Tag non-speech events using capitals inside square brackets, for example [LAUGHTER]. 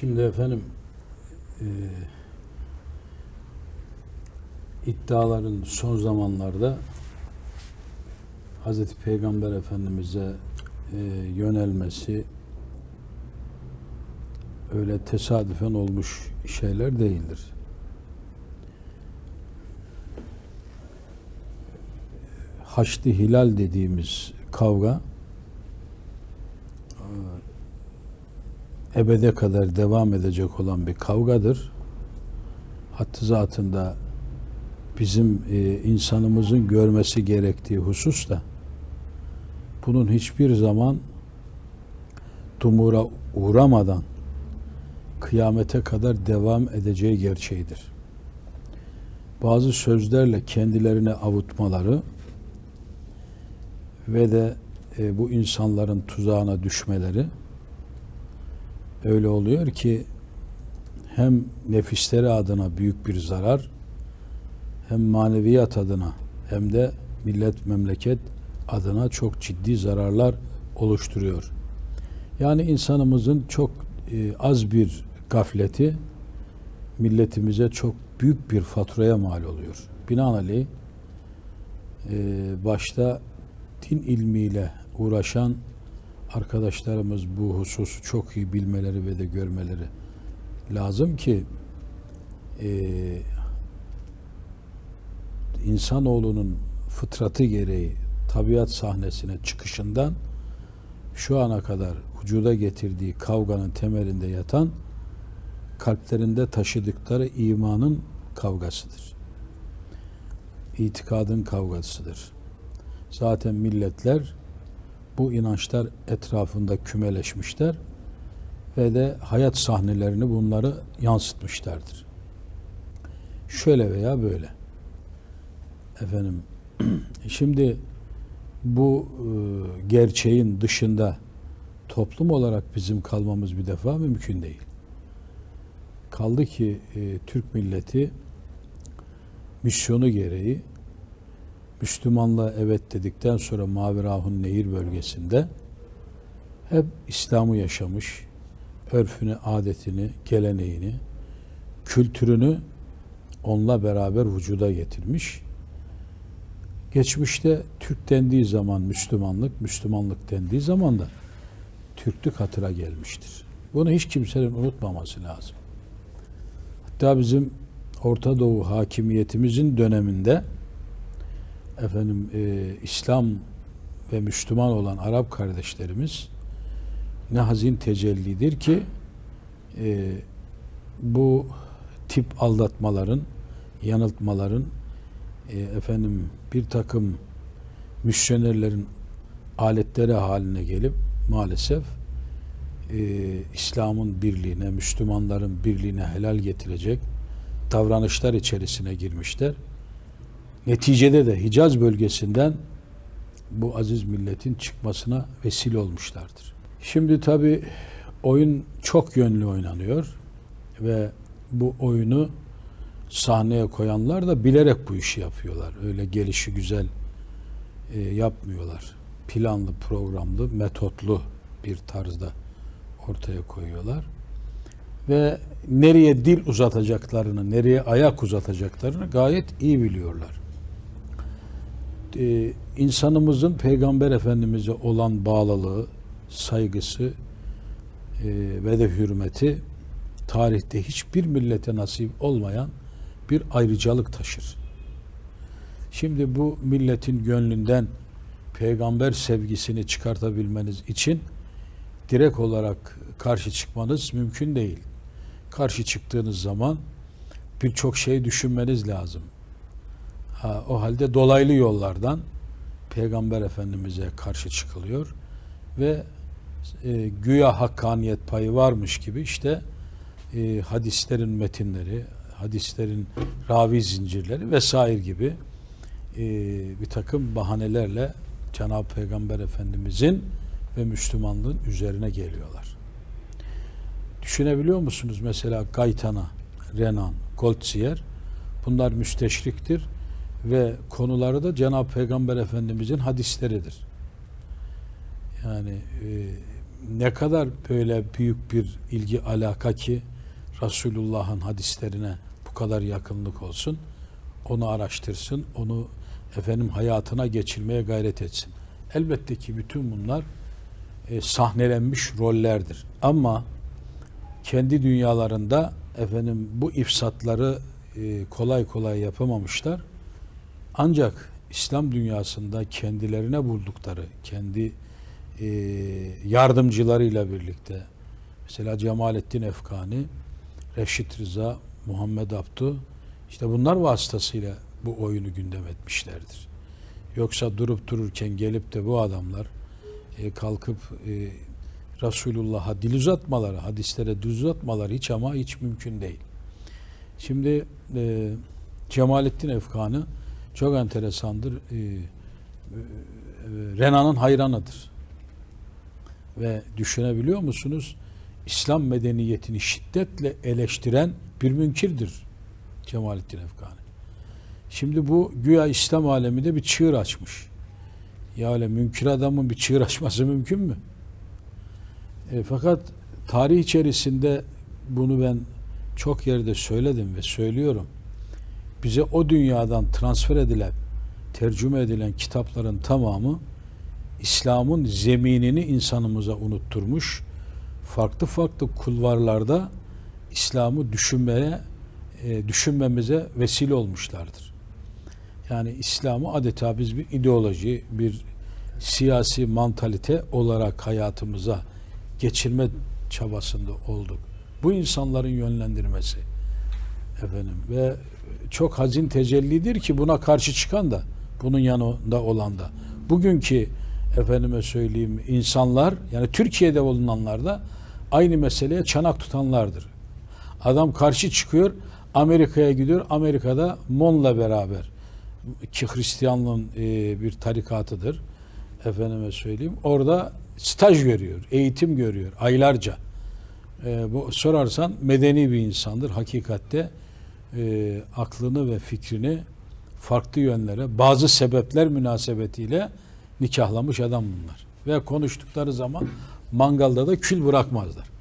Şimdi efendim e, iddiaların son zamanlarda Hazreti Peygamber Efendimiz'e e, yönelmesi öyle tesadüfen olmuş şeyler değildir. Haçlı Hilal dediğimiz kavga e, ebede kadar devam edecek olan bir kavgadır. Hattı zatında bizim e, insanımızın görmesi gerektiği husus da bunun hiçbir zaman dumura uğramadan kıyamete kadar devam edeceği gerçeğidir. Bazı sözlerle kendilerine avutmaları ve de e, bu insanların tuzağına düşmeleri öyle oluyor ki hem nefisleri adına büyük bir zarar hem maneviyat adına hem de millet memleket adına çok ciddi zararlar oluşturuyor. Yani insanımızın çok e, az bir gafleti milletimize çok büyük bir faturaya mal oluyor. Binaenaleyh e, başta din ilmiyle uğraşan arkadaşlarımız bu hususu çok iyi bilmeleri ve de görmeleri lazım ki e, insanoğlunun fıtratı gereği tabiat sahnesine çıkışından şu ana kadar vücuda getirdiği kavganın temelinde yatan kalplerinde taşıdıkları imanın kavgasıdır. İtikadın kavgasıdır. Zaten milletler bu inançlar etrafında kümeleşmişler ve de hayat sahnelerini bunları yansıtmışlardır. Şöyle veya böyle. Efendim [CLEARS THROAT] şimdi bu e, gerçeğin dışında toplum olarak bizim kalmamız bir defa mümkün değil. Kaldı ki e, Türk milleti misyonu gereği Müslümanlığa evet dedikten sonra Mavirahun Nehir bölgesinde hep İslam'ı yaşamış, örfünü, adetini, geleneğini, kültürünü onunla beraber vücuda getirmiş. Geçmişte Türk dendiği zaman Müslümanlık, Müslümanlık dendiği zaman da Türklük hatıra gelmiştir. Bunu hiç kimsenin unutmaması lazım. Hatta bizim Orta Doğu hakimiyetimizin döneminde efendim e, İslam ve Müslüman olan Arap kardeşlerimiz ne hazin tecellidir ki e, bu tip aldatmaların, yanıltmaların e, efendim bir takım misyonerlerin aletleri haline gelip maalesef e, İslam'ın birliğine, Müslümanların birliğine helal getirecek davranışlar içerisine girmişler. Neticede de Hicaz bölgesinden bu aziz milletin çıkmasına vesile olmuşlardır. Şimdi tabi oyun çok yönlü oynanıyor ve bu oyunu sahneye koyanlar da bilerek bu işi yapıyorlar. Öyle gelişi güzel e, yapmıyorlar. Planlı, programlı, metotlu bir tarzda ortaya koyuyorlar. Ve nereye dil uzatacaklarını, nereye ayak uzatacaklarını gayet iyi biliyorlar. Ee, insanımızın Peygamber Efendimiz'e olan bağlılığı, saygısı e, ve de hürmeti tarihte hiçbir millete nasip olmayan bir ayrıcalık taşır. Şimdi bu milletin gönlünden peygamber sevgisini çıkartabilmeniz için direkt olarak karşı çıkmanız mümkün değil. Karşı çıktığınız zaman birçok şey düşünmeniz lazım. O halde dolaylı yollardan Peygamber Efendimiz'e karşı çıkılıyor ve e, güya hakkaniyet payı varmış gibi işte e, hadislerin metinleri, hadislerin ravi zincirleri vesaire gibi e, bir takım bahanelerle Cenab-ı Peygamber Efendimizin ve Müslümanlığın üzerine geliyorlar. Düşünebiliyor musunuz? Mesela Gaytana, Renan, Goldziyer bunlar müsteşriktir ve konuları da Cenab-ı Peygamber Efendimizin hadisleridir. Yani e, ne kadar böyle büyük bir ilgi alaka ki Resulullah'ın hadislerine bu kadar yakınlık olsun. Onu araştırsın, onu efendim hayatına geçirmeye gayret etsin. Elbette ki bütün bunlar e, sahnelenmiş rollerdir. Ama kendi dünyalarında efendim bu ifsatları e, kolay kolay yapamamışlar. Ancak İslam dünyasında kendilerine buldukları, kendi e, yardımcılarıyla birlikte mesela Cemalettin Efkani, Reşit Rıza, Muhammed Abdu işte bunlar vasıtasıyla bu oyunu gündem etmişlerdir. Yoksa durup dururken gelip de bu adamlar e, kalkıp e, Resulullah'a dil uzatmaları, hadislere dil uzatmaları hiç ama hiç mümkün değil. Şimdi e, Cemalettin Efkanı çok enteresandır. E, e, Renan'ın hayranıdır. Ve düşünebiliyor musunuz? İslam medeniyetini şiddetle eleştiren bir münkirdir Cemalettin Efkani. Şimdi bu güya İslam aleminde bir çığır açmış. Ya öyle münkir adamın bir çığır açması mümkün mü? E, fakat tarih içerisinde bunu ben çok yerde söyledim ve söylüyorum. Bize o dünyadan transfer edilen, tercüme edilen kitapların tamamı İslam'ın zeminini insanımıza unutturmuş. Farklı farklı kulvarlarda İslam'ı düşünmeye, e, düşünmemize vesile olmuşlardır. Yani İslam'ı adeta biz bir ideoloji, bir siyasi mantalite olarak hayatımıza geçirme çabasında olduk. Bu insanların yönlendirmesi efendim ve çok hazin tecellidir ki buna karşı çıkan da bunun yanında olan da bugünkü efendime söyleyeyim insanlar yani Türkiye'de bulunanlar da aynı meseleye çanak tutanlardır. Adam karşı çıkıyor Amerika'ya gidiyor. Amerika'da Mon'la beraber ki Hristiyanlığın e, bir tarikatıdır. Efendime söyleyeyim. Orada staj görüyor, eğitim görüyor aylarca. E, bu sorarsan medeni bir insandır. Hakikatte e, aklını ve fikrini farklı yönlere, bazı sebepler münasebetiyle nikahlamış adam bunlar. Ve konuştukları zaman mangalda da kül bırakmazlar.